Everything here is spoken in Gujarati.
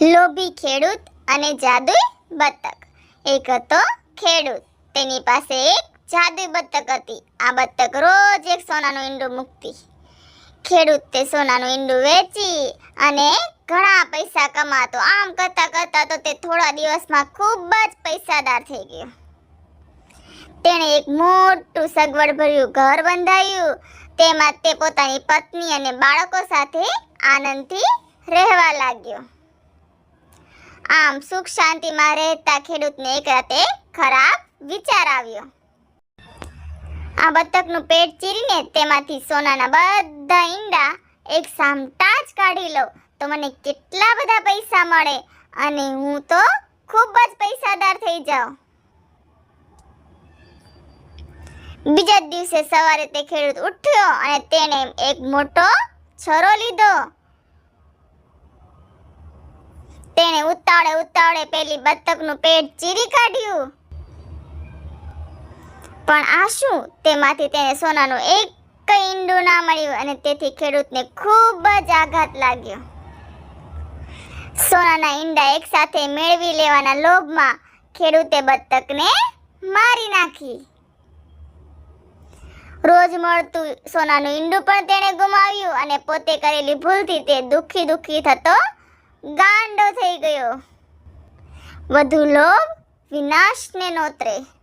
લોભી ખેડૂત અને જાદુઈ બતક. એક હતો ખેડૂત. તેની પાસે એક જાદુઈ બતક હતી. આ બતક રોજ એક સોનાનું ઈંડું મૂકતી. ખેડૂત તે સોનાનું ઈંડું વેચી અને ઘણા પૈસા કમાતો. આમ કરતા કરતા તો તે થોડા દિવસમાં ખૂબ જ પૈસાદાર થઈ ગયો. તેણે એક મોટું સગવડ ભર્યું, ઘર બંધાયું. તેમાં તે પોતાની પત્ની અને બાળકો સાથે આનંદથી રહેવા લાગ્યો. આમ સુખ શાંતિમાં રહેતા ખેડૂતને એક રાતે ખરાબ વિચાર આવ્યો. આ બતકનું પેટ ચીરીને તેમાંથી સોનાના બધા ઈંડા એક સામટા જ કાઢી લઉં. તો મને કેટલા બધા પૈસા મળે અને હું તો ખૂબ જ પૈસાદાર થઈ જાઉં. બીજા દિવસે સવારે તે ખેડૂત ઉઠ્યો અને તેણે એક મોટો છરો લીધો. તેણે ઉતાળે ઉતાળે પેલી બતકનું પેટ ચીરી કાઢ્યું. પણ આ શું? તેમાંથી તેને સોનાનું એક ઈંડું ના મળ્યું અને તેથી ખેડૂતને ખૂબ જ આઘાત લાગ્યો. સોનાના ઈંડા એકસાથે મેળવી લેવાના લોભમાં ખેડૂતે બતકને મારી નાખી. રોજ મળતું સોનાનું ઈંડું પણ તેણે ગુમાવ્યું અને પોતે કરેલી ભૂલથી તે દુખી દુખી થતો ગાંડો ગયો. વધુ લોભ વિનાશને નોતરે.